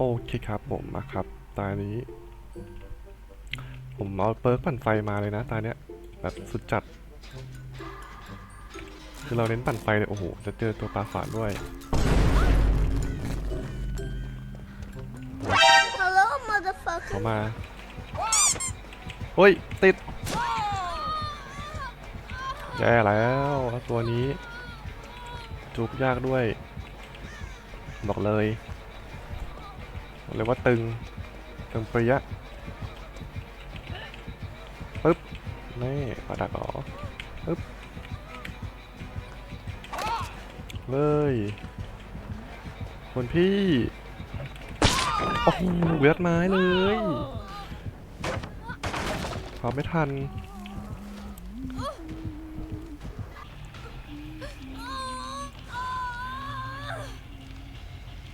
โอเคครับผมมาครับ ตานี้ ผมเอาเปิร์กปั่นไฟมาเลยนะ ตาเนี้ยแบบสุดจัด คือเราเน้นปั่นไฟเลยโอ้โห จะเจอตัวปลาฝาดด้วย Hello, motherfucker. เขามา โอ้ย ติด แย่แล้วแล้วตัวนี้จูบยากด้วย บอกเลย บอกเลยว่าตึงตึงปรี้ยปึ๊บนี่ปาดักอ๋อปึ๊บเลยคนพี่ โอ้โหเวียดไม้เลยพอไม่ทัน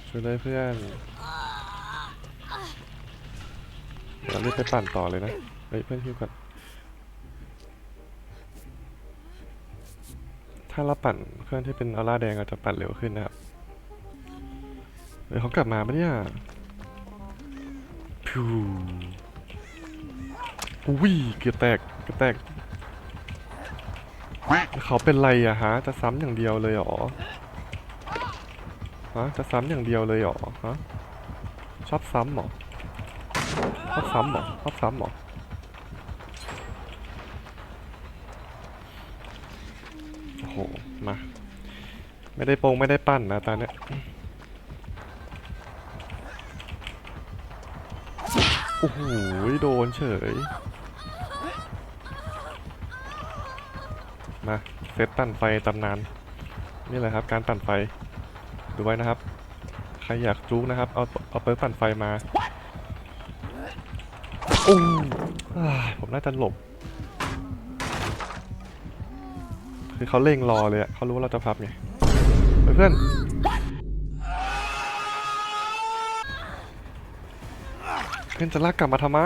ช่วยเลยเพื่อน เดี๋ยวรีบไปปั่นต่อเลยนะ เฮ้ยเพื่อนฮิวก่อน ถ้าเราปั่นเครื่องที่เป็นออร่าแดงอาจจะปั่นเร็วขึ้นนะครับเฮ้ยเขากลับมาปะเนี่ยพิวอุ้ยเกือบแตกเกือบแตก เขาเป็นไรอะฮะ จะซ้ำอย่างเดียวเลยเหรอ ฮะ จะซ้ำอย่างเดียวเลยเหรอ ฮะ ชอบซ้ำเหรอ ชอบซ้ำหรอชอบซ้ำหรอโอ้โห มา ไม่ได้โปงไม่ได้ปั้นนะตอนเนี้ยโอ้โห โดนเฉย มาเซตปั่นไฟตำนาน นี่แหละครับการปั่นไฟ ดูไว้นะครับ ใครอยากจุกนะครับ เอาเอาเปิร์ปั่นไฟมา อ้ผมน่าจะหลบ คือเขาเล็งรอเลยอะเขารู้ว่าเราจะพับไงเพื่อนเพื่อนจะลากกลับมาทำไม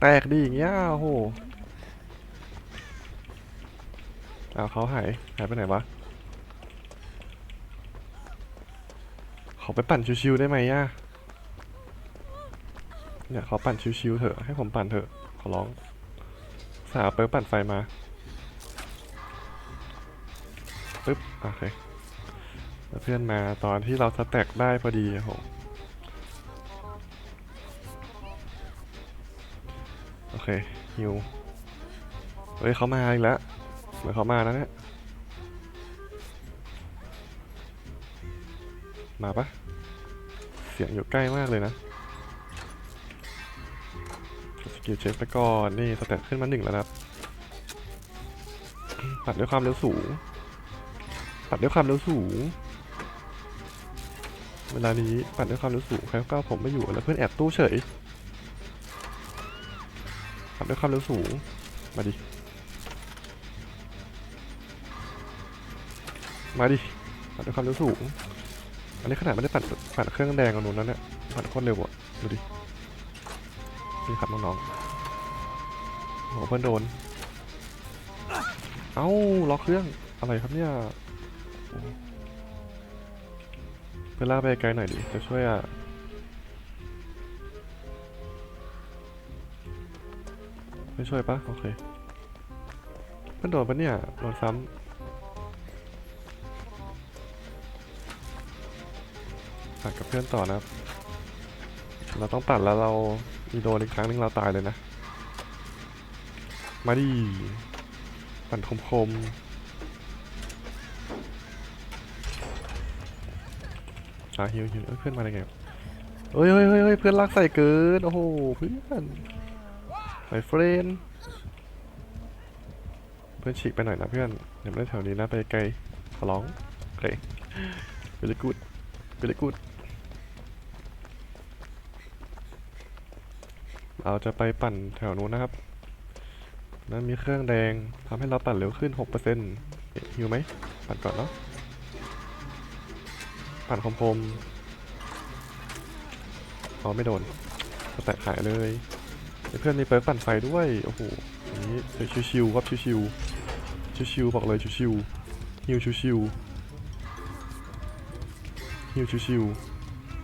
แตกดีอย่างเงี้ยโอ้โหเอาเขาหาย หายไปไหนวะขอไปปั่นชิวๆได้ไหมย่ะ เนี่ยขอปั่นชิวๆเถอะ ให้ผมปั่นเถอะ ขอร้อง สาวเปิดปั่นไฟมาปึ๊บ โอเคเพื่อนมาตอนที่เราสแต็กได้พอดีโอ้โหโอเคฮิวเฮ้ยเขามาอีกแล้วเหมือนเขามาแล้วเนี่ยมาปะเสียงอยู่ใกล้มากเลยนะ กิลเช็คไปก่อน นี่สแตทขึ้นมาหนึ่งแล้วนะครับปัดด้วยความเร็วสูงปัดด้วยความเร็วสูง เวลานี้ปัดด้วยความเร็วสูงใครก็ผมไม่อยู่แล้วเพื่อนแอบตู้เฉยปัดด้วยความเร็วสูง มาดิ มาดิปัดด้วยความเร็วสูง อันนี้ขนาดไม่ได้ปั่นปั่นเครื่องแดงกับหนูนั้นเนี่ยปั่นโคตรเร็วอะดูดิ นี่ครับน้องๆโหเพื่อนโดน เอ้าล็อกเครื่อง อะไรครับเนี่ยเพื่อนลากไปไกลหน่อยดิ จะช่วยอะไม่ช่วยปะโอเค เพื่อนโดนปะเนี่ย โดนซ้ำปัดกับเพื่อนต่อนะครับ เราต้องตัดแล้วเรา มีโดนอีกครั้งหนึงเราตายเลยนะ มาดิปั่นคมคมอ่าฮิวฮิวเพื่อนมาได้ไงเฮ้ยเฮ้ยเฮ้ยเฮ้ยเพื่อนลากใส่เกิน โอ้โห เพื่อนไ y เฟรนเพื่อนฉีกไปหน่อยนะเพื่อนอย่ามาได้แถวนี้นะไปไกลขอร้องโอเค very good very good เเราจะไปปั่นแถวนู้นนะครับนั้นมีเครื่องแดงทำให้เราปั่นเร็วขึ้น 6%หิวไหม ปั่นก่อนเนาะ ปั่นคมๆอ๋อไม่โดนสแตะหายเลย เพื่อนมีเปิร์กปั่นไฟด้วย โอ้โหนี้ชิวๆครับชิวๆชิวๆบอกเลยชิวๆฮิวชิวๆฮิวชิว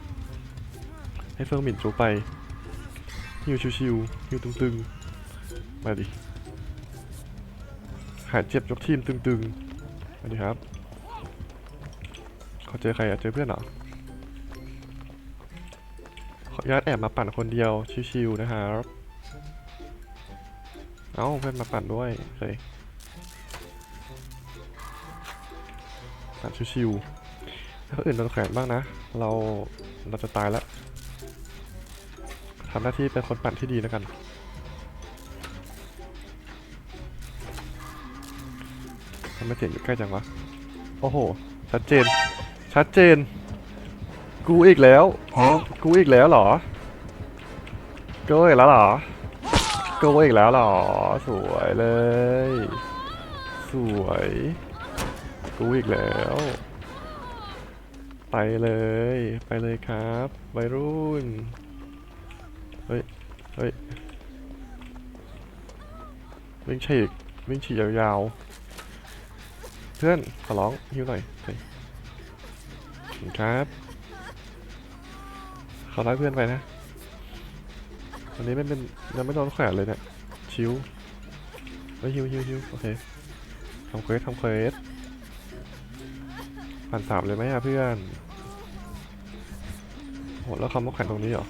ๆให้เฟิงหมิ่นจูไป ฮิวชิวๆฮิวตึงๆ มาดิ หายเจ็บยกทีมตึงๆ มาดิครับ เขาเจอใครอะเจอเพื่อนเหรอ ขออนุญาตแอบมาปั่นคนเดียวชิวๆนะครับ เอ้าเพื่อนมาปั่นด้วยโอเคปั่นชิวๆถ้าอื่นโดนแขวนบ้างนะ เราเราจะตายแล้วำหน้าที่เป็นคนปั่นที่ดีแล้วกัน ทำไมเสียงอยู่ใกล้จังวะ โอ้โห ชัดเจน ชัดเจน กูอีกแล้ว กูอีกแล้วเหรอกูอีกแล้วเหรอกูอีกแล้วเหรอ สวยเลย สวย กูอีกแล้วไปเลย ไปเลยครับวัยรุ่นเฮ้ย เฮ้ยวิ่งฉีกวิ่งฉีกยาวๆ เพื่อนขอร้องฮิวหน่อยเฮ้ยครับขาไล่เพื่อนไปนะวันนี้ไม่เป็นยังไม่โดนแขวนเลยเนี่ยชิวเฮ้ยฮิวฮิวฮิวโอเคทำเควสทำเควสผ่านสามเลยไหมอะเพื่อนโหแล้วเขามาแขวนตรงนี้เหรอ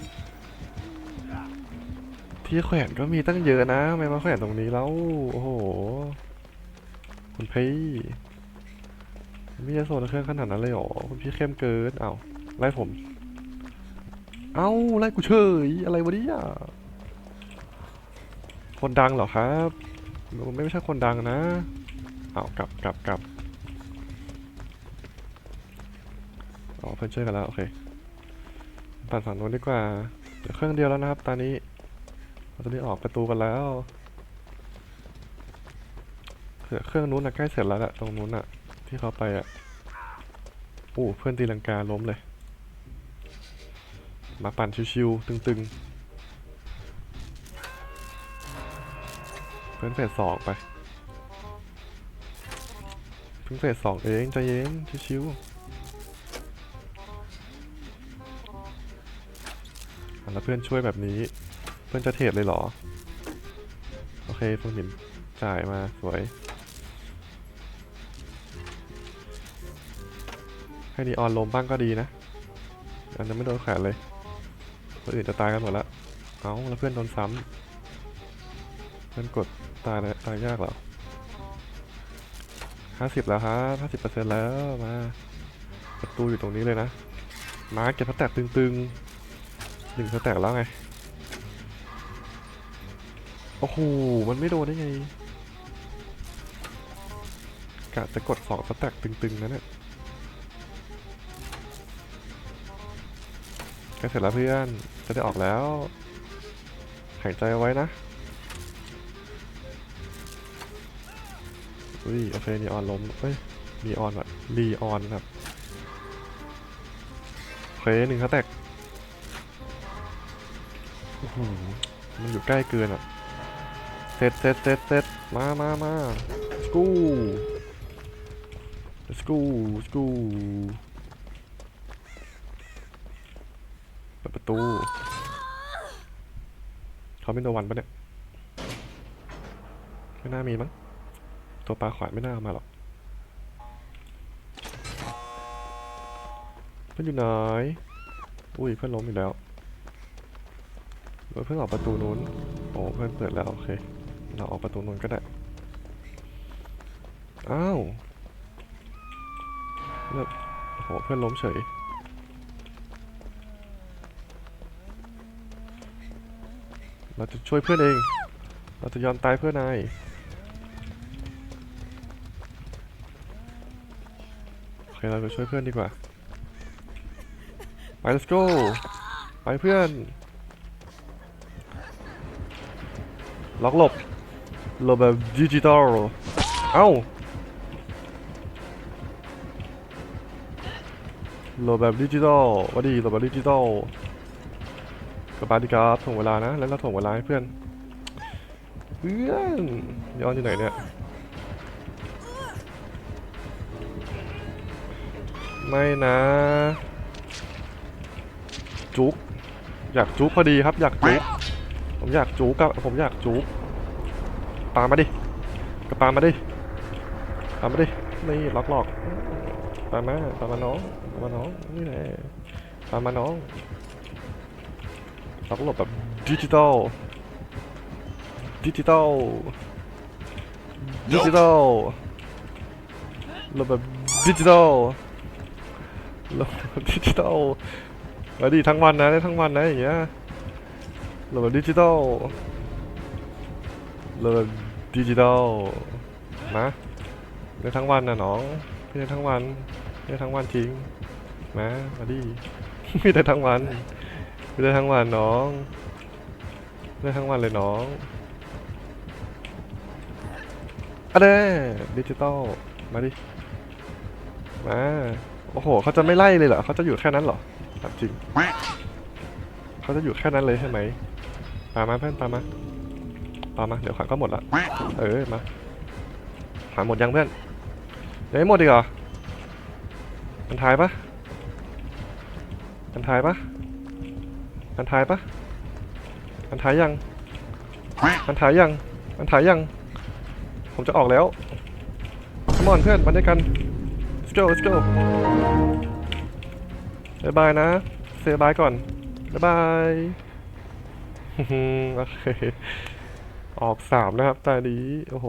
ที่แขวนก็มีตั้งเยอะนะทำไมมาแขวนตรงนี้แล้วโอ้โหคุณพี่ไม่จะโซนเครื่องขนาดนั้นเลยหรอคุณพี่เข้มเกินเอาไล่ผม เอาไล่กูเฉยอะไรวะเนี่ยคนดังเหรอครับไม่ไม่ใช่คนดังนะเอากลับกลับกลับอ๋อเพื่อนช่วยกันแล้วโอเคปั่นฝั่งโน้นดีกว่าเดี๋ยวเครื่องเดียวแล้วนะครับตอนนี้ เราจะได้ออกประตูกันแล้วเผื่อเครื่องนู้นนะใกล้เสร็จแล้วแหละตรงนู้นอะที่เขาไปอะโอ้เพื่อนตีลังกาล้มเลย มาปั่นชิวๆตึงๆ เพื่อนเฟสสองไปเพิ่งเฟสสองเองใจเย็นชิวๆแล้วเพื่อนช่วยแบบนี้ เพื่อนจะเทรดเลยเหรอ โอเคเพิ่งเห็นจ่ายมาสวย ให้นีออนลมบ้างก็ดีนะ อันนั้นไม่โดนแขวนเลยคนอื่นจะตายกันหมดล้วเอาแล้วเพื่อนโดนซ้ำเพื่อนกดตายแล้วตายยากเหรอห้าสิบแล้วครับห้าสิบเปอร์เซ็นต์แล้ว มา ประตูอยู่ตรงนี้เลยนะ มาเก็บสแตกตึงๆหนึ่งสแต็กแล้วไง โอ้โห มันไม่โดนได้ไง กะจะกดสองสแต็กตึงๆนะเนี่ยใกล้เสร็จแล้วเพื่อน จะได้ออกแล้ว หายใจเอาไว้นะอุ้ยโอเคนีออนล้มเอ้ยนีออนอะรีออนครับโอเคหนึ่งเขาแตกโอ้โหมันอยู่ใกล้เกินอะ เซตเซตเซตเซตมามามาสกู let's go let's go เปิดประตู เขาไม่โดนวันปะเนี่ย ไม่น่ามีมั้ง ตัวปลาขวานไม่น่าเอามาหรอกเพื่อนอยู่ไหน อุ้ยเพื่อนล้มอีกแล้วเดี๋ยวเพื่อนออกประตูนู้น โอ้เพื่อนเปิดแล้ว โอเค เราออกประตูนู้นก็ได้ อ้าวเลือกโอ้โหเพื่อนล้มเฉย เราจะช่วยเพื่อนเอง เราจะยอมตายเพื่อนายโอเคเราจะช่วยเพื่อนดีกว่า ไป let's go ไปเพื่อนล็อกหลบ หลบแบบดิจิตอลเอ้าหลบแบบดิจิตอลว่าดีหลบแบบดิจิตอลกลับบ้านดีครับถ่วงเวลานะ แล้วเราถ่วงเวลาให้เพื่อน เพื่อนย้อนอยู่ไหนเนี่ย ไม่นะ จุก อยากจุกพอดีครับ อยากจุก ผมอยากจุกอะผมอยากจุก ปามาดิกระปามาดิปามาดินี่ล็อกหลอกปามาปามาน้องปามาน้องนี่แหละปามาน้องล็อกหลบแบบดิจิตอลดิจิตอลดิจิตอลหลบแบบดิจิตอลหลบแบบดิจิตอลมาดิทั้งวันนะได้ทั้งวันนะอย่างเงี้ยหลบแบบดิจิตอลหลบแบบ ดิจิตอลนะได้ทั้งวันนะน้องไม่ได้ทั้งวันไม่ได้ทั้งวันจริงมามาดิไม่ได้ทั้งวันไม่ได้ทั้งวันน้องไม่ได้ทั้งวันเลยน้องอะเด้ดิจิตอลมาดิมาโอ้โหเขาจะไม่ไล่เลยเหรอเขาจะอยู่แค่นั้นเหรอถามจริงเขาจะอยู่แค่นั้นเลยใช่ไหมปามาเพื่อนปามา ปามาเดี๋ยวขวานก็หมดละเออมาขวานหมดยังเพื่อนยังไม่หมดอีกเหรอมันทายปะมันทายปะมันทายปะมันทายยังมันทายยังมันทายยัง ผมจะออกแล้วมอนเพื่อนมาด้วยกัน let's go let's go บายบายนะเซบายก่อนบายบายโอเค ออกสามนะครับตานี้โอ้โห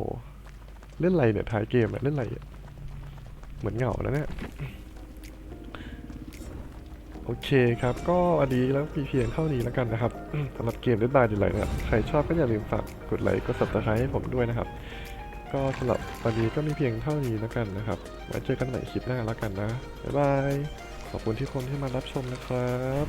เล่นอะไรเนี่ยท้ายเกมอะเล่นอะไรอะเหมือนเหงานะเนี่ยโอเคครับ ก็อันนี้แล้วมีเพียงเท่านี้แล้วกันนะครับสำหรับเกมเล่นบายดีเลยนะครับ ใครชอบก็อย่าลืมฝากกดไลค์กด subscribe ให้ผมด้วยนะครับ ก็สำหรับวันนี้ก็มีเพียงเท่านี้แล้วกันนะครับไว้เจอกันใหม่คลิปหน้าแล้วกันนะบ๊ายบายขอบคุณที่คนที่มารับชมนะครับ